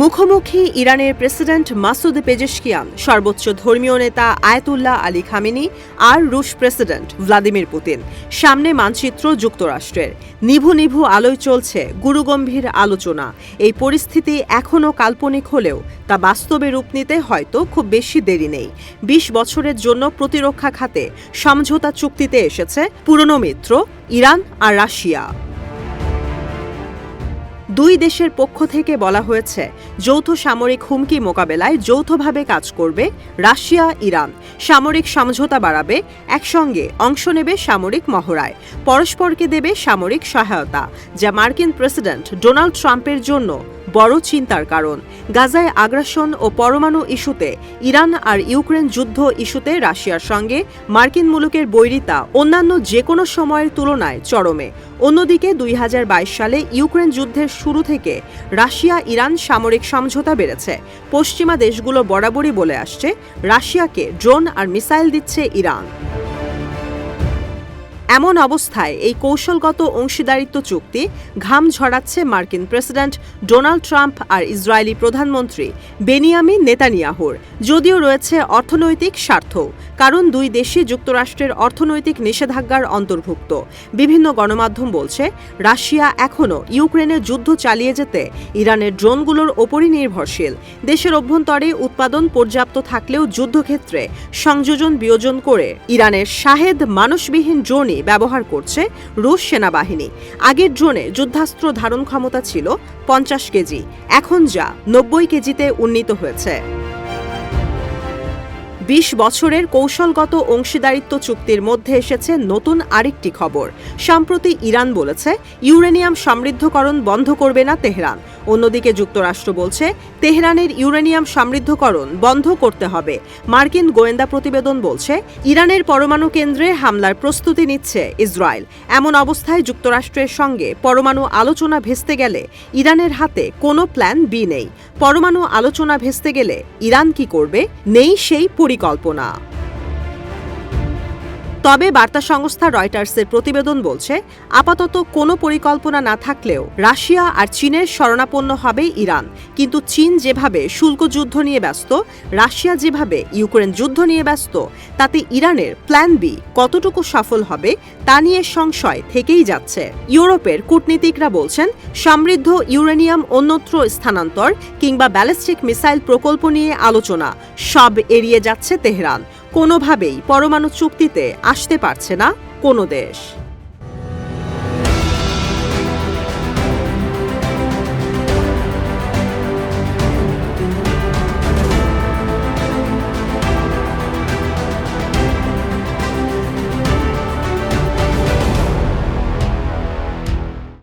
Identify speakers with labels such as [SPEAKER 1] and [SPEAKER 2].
[SPEAKER 1] মুখোমুখি ইরানের president Masoud Pezeshkian সর্বোচ্চ ধর্মীয় নেতা আয়তুল্লাহ আলী খামেনি আর রুশ প্রেসিডেন্ট ভ্লাদিমির পুতিন সামনে মানচিত্র যুক্তরাষ্ট্রের নিভু নিভু আলোয় চলছে গুরুগম্ভীর আলোচনা এই পরিস্থিতি এখনও কাল্পনিক হলেও তা বাস্তবে রূপ নিতে হয়তো খুব বেশি দেরি নেই ২০ বছরের জন্য প্রতিরক্ষা খাতে সমঝোতা চুক্তিতে এসেছে পুরনো মিত্র ইরান আর রাশিয়া দুই দেশের পক্ষ থেকে বলা হয়েছে যৌথ সামরিক হুমকি মোকাবেলায় যৌথভাবে কাজ করবে রাশিয়া ইরান সামরিক সমঝোতা বাড়াবে একসঙ্গে অংশ নেবে সামরিক মহড়ায় পরস্পরকে দেবে সামরিক সহায়তা যা মার্কিন প্রেসিডেন্ট ডোনাল্ড ট্রাম্পের জন্য বড় চিন্তার কারণ গাজায় আগ্রাসন ও পরমাণু ইস্যুতে ইরান আর ইউক্রেন যুদ্ধ ইস্যুতে রাশিয়ার সঙ্গে মার্কিন মুলুকের বৈরিতা অন্যান্য যে কোনো সময়ের তুলনায় চরমে অন্যদিকে দুই সালে ইউক্রেন যুদ্ধের শুরু থেকে রাশিয়া ইরান সামরিক সমঝোতা বেড়েছে পশ্চিমা দেশগুলো বরাবরই বলে আসছে রাশিয়াকে ড্রোন আর মিসাইল দিচ্ছে ইরান এমন অবস্থায় এই কৌশলগত অংশীদারিত্ব চুক্তি ঘাম ঝরাচ্ছে মার্কিন প্রেসিডেন্ট ডোনাল্ড ট্রাম্প আর ইসরায়েলি প্রধানমন্ত্রী বেনিয়ামিন নেতানিয়াহুর যদিও রয়েছে অর্থনৈতিক স্বার্থ কারণ দুই দেশই যুক্তরাষ্ট্রের অর্থনৈতিক নিষেধাজ্ঞার অন্তর্ভুক্ত বিভিন্ন গণমাধ্যম বলছে রাশিয়া এখনও ইউক্রেনে যুদ্ধ চালিয়ে যেতে ইরানের ড্রোনগুলোর ওপরই নির্ভরশীল দেশের অভ্যন্তরে উৎপাদন পর্যাপ্ত থাকলেও যুদ্ধক্ষেত্রে সংযোজন বিয়োজন করে ইরানের শাহেদ মানুষবিহীন ড্রোনই ব্যবহার করছে রুশ সেনাবাহিনী আগের ড্রোনে যুদ্ধাস্ত্র ধারণ ক্ষমতা ছিল পঞ্চাশ কেজি এখন যা নব্বই কেজিতে উন্নীত হয়েছে বিশ বছরের কৌশলগত অংশীদারিত্ব চুক্তির মধ্যে এসেছে নতুন আরেকটি খবর সম্প্রতি ইরান বলেছে ইউরেনিয়াম সমৃদ্ধকরণ বন্ধ করবে না তেহরান অন্যদিকে যুক্তরাষ্ট্র বলছে তেহরানের ইউরেনিয়াম সমৃদ্ধকরণ বন্ধ করতে হবে মার্কিন গোয়েন্দা প্রতিবেদন বলছে ইরানের পরমাণু কেন্দ্রে হামলার প্রস্তুতি নিচ্ছে ইসরায়েল এমন অবস্থায় যুক্তরাষ্ট্রের সঙ্গে পরমাণু আলোচনা ভেস্তে গেলে ইরানের হাতে কোনো প্ল্যান বি নেই পরমাণু আলোচনা ভেস্তে গেলে ইরান কি করবে নেই সেই পরিকল্পনা তবে বার্তা সংস্থা রয়টার্সের প্রতিবেদন বলছে আপাতত কোনো পরিকল্পনা না থাকলেও রাশিয়া আর চীনের শরণাপন্ন হবে ইরান কিন্তু চীন যেভাবে শুল্ক যুদ্ধ নিয়ে ব্যস্ত রাশিয়া যেভাবে ইউক্রেন যুদ্ধ নিয়ে ব্যস্ত তাতে ইরানের প্ল্যান বি কতটুকু সফল হবে তা নিয়ে সংশয় থেকেই যাচ্ছে ইউরোপের কূটনীতিকরা বলছেন সমৃদ্ধ ইউরেনিয়াম অন্যত্র স্থানান্তর কিংবা ব্যালিস্টিক মিসাইল প্রকল্প নিয়ে আলোচনা সব এড়িয়ে যাচ্ছে তেহরান কোনোভাবেই পরমাণু চুক্তিতে আসতে পারছে না কোনো দেশ